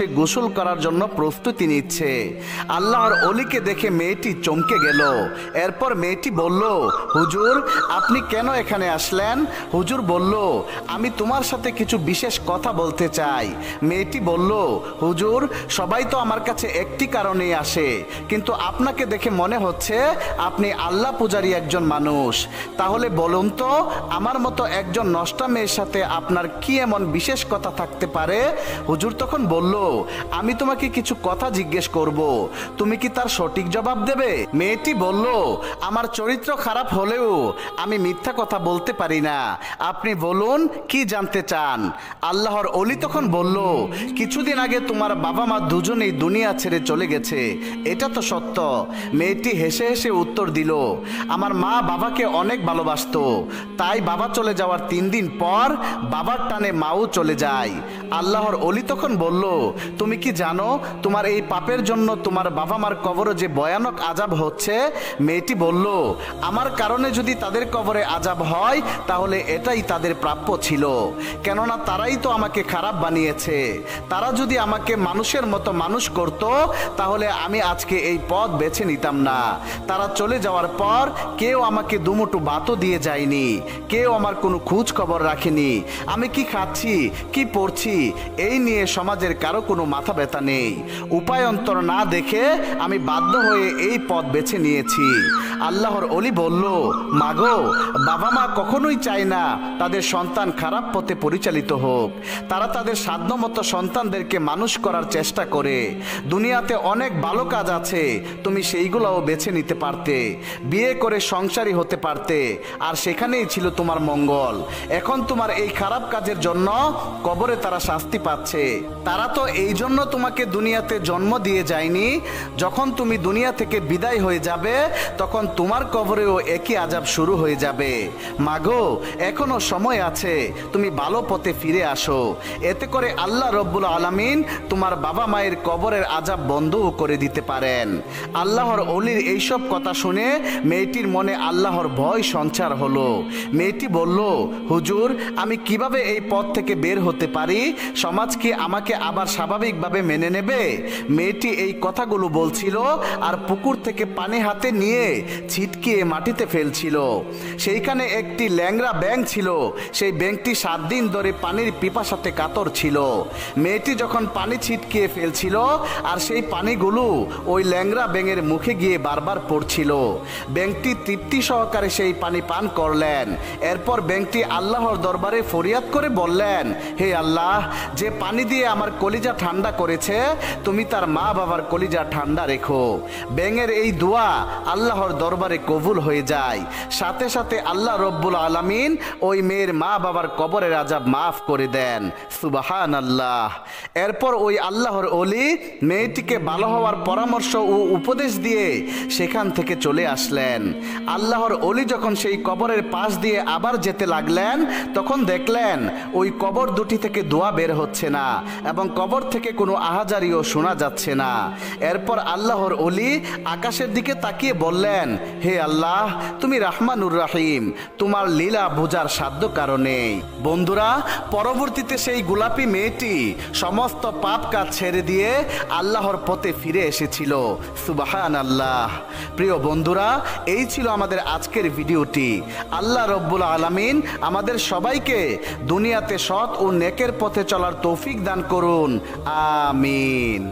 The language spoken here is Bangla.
সে গোসল করার জন্য প্রস্তুতি নিচ্ছে। আল্লাহর অলিকে দেখে মেয়েটি চমকে গেল। এরপর মেয়েটি বলল, হুজুর, আপনি কেন এখানে আসলেন? হুজুর বলল, আমি তোমার সাথে কিছু বিশেষ কথা বলতে চাই। মেয়েটি বলল, হুজুর, সবাই তো আমার কাছে একটি কারণেই আসে। কিন্তু আপনাকে দেখে মনে হচ্ছে আপনি আল্লাহ পূজারী একজন মানুষ। তাহলে বলুন তো, আমার মতো একজন নষ্টা মেয়ের সাথে আপনার কি এমন বিশেষ কথা থাকতে পারে? হুজুর তখন বলল আমি তোমাকে কিছু কথা জিজ্ঞেস করব। তুমি কি তার সঠিক জবাব দেবে? মেয়েটি বলল, আমার চরিত্র খারাপ হলেও আমি মিথ্যা কথা বলতে পারি না। আপনি বলুন, কি জানতে চান? আল্লাহর অলি তখন বলল, কিছুদিন আগে তোমার বাবা মা দুজনেই দুনিয়া ছেড়ে চলে গেছে। এটা তো সত্য। মেয়েটি হেসে হেসে উত্তর দিল, আমার মা বাবাকে অনেক ভালোবাসতো। তাই বাবা চলে যাওয়ার তিন দিন পর বাবার টানে মাও চলে যায়। আল্লাহর অলি তখন বলল তুমি কি জানো, তোমার এই পাপের জন্য তোমার বাবা মার কবরে যে ভয়ানক আজাব হচ্ছে? মেয়েটি বলল, আমার কারণে যদি তাদের কবরে আজাব হয়, তাহলে এটাই তাদের প্রাপ্য ছিল। কেননা তারাই তো আমাকে খারাপ বানিয়েছে। তারা যদি আমাকে মানুষের মতো মানুষ করত, তাহলে আমি আজকে এই পথ বেছে নিতাম না। তারা চলে যাওয়ার পর কেউ আমাকে দুমুটু বাতও দিয়ে যায়নি। কেউ আমার কোনো খোঁজ খবর রাখেনি। আমি কি খাচ্ছি, কি পড়ছি, এই নিয়ে সমাজের কারও কোনো মাথা ব্যথা নেই। উপায়ন্তর না দেখে আমি বাধ্য হয়ে এই পথ বেছে নিয়েছি। আল্লাহর অলি বলল, মাগো বাবা মা কখনোই চায় না তাদের সন্তান খারাপ পথে পরিচালিত হোক। তারা তাদের সাধ্যমতো সন্তানদেরকে মানুষ করার চেষ্টা করে। দুনিয়াতে অনেক ভালো কাজ আছে, তুমি সেইগুলোও বেছে নিতে পারতে। বিয়ে করে সংসারী হতে পারতে, আর সেখানেই ছিল তোমার মঙ্গল। এখন তোমার এই খারাপ কাজের জন্য কবরে তারা শাস্তি পাচ্ছে। তারা তো এই জন্য তোমাকে দুনিয়াতে জন্ম দিয়ে যায়নি। যখন তুমি দুনিয়া থেকে বিদায় হয়ে যাবে, তখন তোমার কবরেও একই আজাব শুরু হয়ে যাবে। মাগো, এখনও সময় আছে, তুমি ভালো পথে ফিরে আসো। এতে করে আল্লাহ রব্বুল আলামিন তোমার বাবা মায়ের কবরের আজাব বন্ধও করে দিতে পারেন। আল্লাহর অলির এইসব কথা শুনে মেয়েটির মনে আল্লাহর ভয় সঞ্চার হলো। মেয়েটি বলল, হুজুর, আমি কীভাবে এই পথ থেকে বের হতে পারি? সমাজ কি আমাকে আবার স্বাভাবিকভাবে মেনে নেবে? মেয়েটি এই কথাগুলো বলছিল আর পুকুর থেকে পানি হাতে নিয়ে ছিটকিয়ে মাটিতে ফেলছিল। সেইখানে একটি ল্যাংরা ব্যাং ছিল। সেই ব্যাংকটি সাত দিন ধরে পানির পিপাসাতে কাতর ছিল। মেয়েটি যখন পানি ছিটকিয়ে ফেলছিল, আর সেই পানিগুলো ওই ল্যাংরা ব্যাঙের মুখে গিয়ে বারবার পড়ছিল। ব্যাংকটি তৃপ্তি সহকারে সেই পানি পান করলেন। এরপর ব্যাংকটি আল্লাহর দরবারে ফরিয়াদ করে বললেন, হে আল্লাহ, যে পানি দিয়ে আমার কলিজা ঠান্ডা করেছে, তুমি তার মা বাবার কলিজা ঠান্ডা রেখো। ব্যাঙের এই দোয়া আল্লাহর দরবারে কবুল হয়ে যায়। সাথে সাথে আল্লাহ রব্বুল আলামিন ওই মেয়ের মা বাবার কবরের আজাব মাফ করে দেন। সুবাহান আল্লাহ এরপর ওই আল্লাহর অলি মেয়েটিকে ভালো হওয়ার পরামর্শ ও উপদেশ দিয়ে সেখান থেকে চলে আসলেন। আল্লাহর অলি যখন সেই কবরের পাশ দিয়ে আবার যেতে লাগলেন, তখন দেখলেন ওই কবর দুটি থেকে দোয়া বের হচ্ছে না এবং কবর থেকে কোনো আহাজারিও শোনা যাচ্ছে না। এরপর আল্লাহর অলি আকাশের দিকে তাকিয়ে বললেন হে আল্লাহ, তুমি রাহমানুর রাহিম, তোমার লীলা বোঝার সাধ্য কারণে। বন্ধুরা, পরবর্তীতে সেই গোলাপি মেয়েটি সমস্ত পাপ কাজ ছেড়ে দিয়ে আল্লাহর পথে ফিরে এসেছিল। সুবাহান আল্লাহ প্রিয় বন্ধুরা, এই ছিল আমাদের আজকের ভিডিওটি। আল্লাহ রব্বুল আলামিন আমাদের সবাইকে দুনিয়াতে সৎ ও নেকের পথে চলার তৌফিক দান করুন। আমিন।